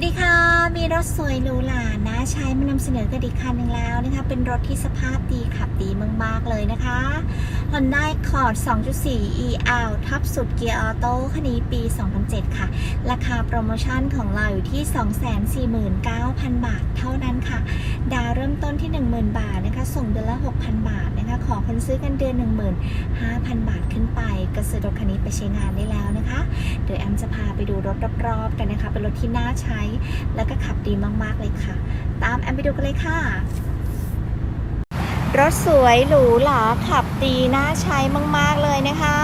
วัสดีค่ะ มีรถสวยหรูหรานะใช้มานำเสนอกันอีกคันหนึ่งแล้วนะคะ เป็นรถที่สภาพดีขับดีมากๆเลยนะคะ Honda Accord 2.4 EL ทับสุดเกียร์ออโต้คันนี้ปี 2007 ค่ะ ราคาโปรโมชั่นของเราอยู่ที่ 249,000 บาทเท่านั้นค่ะ ดาวเริ่มต้นที่ 10,000 บาทนะคะ ส่งเดือนละ 6,000 บาทนะคะ ขอคนซื้อกันเดือน 15,000 บาทขึ้นไป ก็ซื้อรถคันนี้ไปใช้งานได้แล้วนะคะ เดี๋ยวแอมจะพาไปดูรถรอบๆกันนะคะ เป็นรถที่น่าใช้ แล้วก็ขับดีมากๆเลยค่ะ ตามแอมไปดูกันเลยค่ะรถสวยหรูหราขับ ดีน่าใช้มาก ๆ เลยนะคะ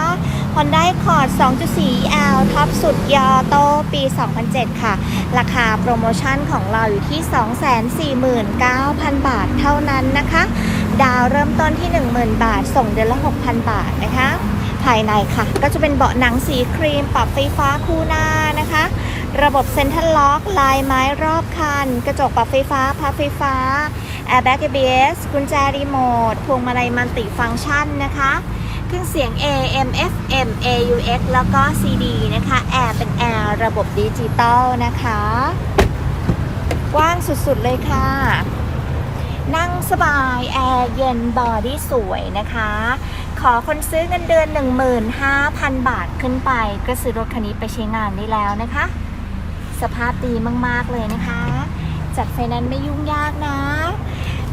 Honda Accord 2.4 L ท็อปสุดยอโตปี 2007 ค่ะ ราคาโปรโมชั่นของเราอยู่ที่ 249,000 บาทเท่านั้นนะคะ ดาวเริ่มต้นที่ 10,000 บาท ส่งเดือนละ 6,000 บาทนะคะ ภายในค่ะ ก็จะเป็นเบาะหนังสีครีม ปรับไฟฟ้าคู่หน้านะคะ ระบบเซ็นทรัลล็อก ลายไม้รอบคัน กระจกปรับไฟฟ้าพับไฟฟ้า Airbag ABS กุญแจรีโมทพวงมาลัยมันติฟังก์ชันนะคะเครื่องเสียง AM FM AUX แล้วก็ CD นะคะแอร์เป็นแอร์ระบบดิจิตอลนะคะกว้างสุดๆเลยค่ะ นั่งสบายแอร์เย็นบอดี้สวยนะคะ ขอคนซื้อเงินเดือน 15,000 บาทขึ้นไป ก็ซื้อรถคันนี้ไปใช้งานได้แล้วนะคะ สภาพดีมากๆเลยนะคะ จัดไฟแนนซ์ไม่ยุ่งยากนะ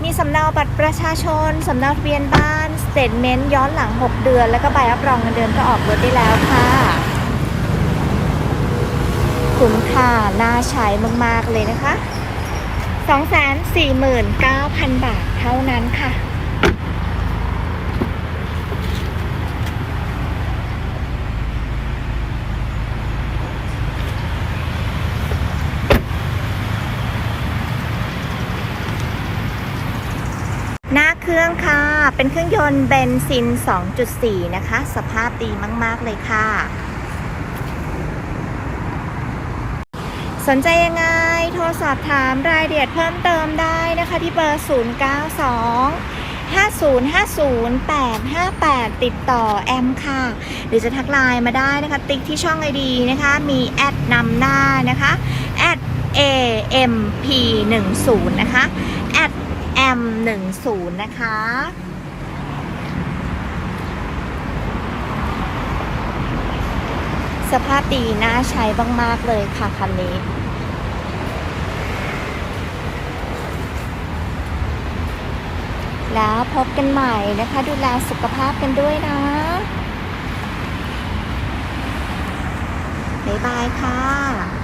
มีสำเนาบัตรประชาชน สำเนาทะเบียนบ้านสเตทเมนต์ย้อนหลัง 6 เดือน แล้วก็ใบรับรองเงินเดือนก็ออกรถได้แล้วค่ะ คุ้มค่าน่าใช้มาก ๆ เลยนะคะ 249,000 บาทเท่านั้นค่ะ หน้าเครื่องค่ะ เป็นเครื่องยนต์เบนซิน 2.4 นะคะ สภาพดีมาก ๆ เลยค่ะ สนใจยังไง โทรสอบถามรายละเอียดเพิ่มเติมได้นะคะที่เบอร์ 092 5050 858 ติดต่อแอมค่ะ หรือจะทักไลน์มาได้นะคะ ติ๊กที่ช่องไอดีนะคะ มีแอดนำหน้านะคะแอด AMP10 นะคะแอด M10 นะคะ สภาพดีน่าใช้มาก ๆ เลยค่ะ คันนี้แล้วพบกันใหม่นะคะ ดูแลสุขภาพกันด้วยนะ บ๊ายบายค่ะ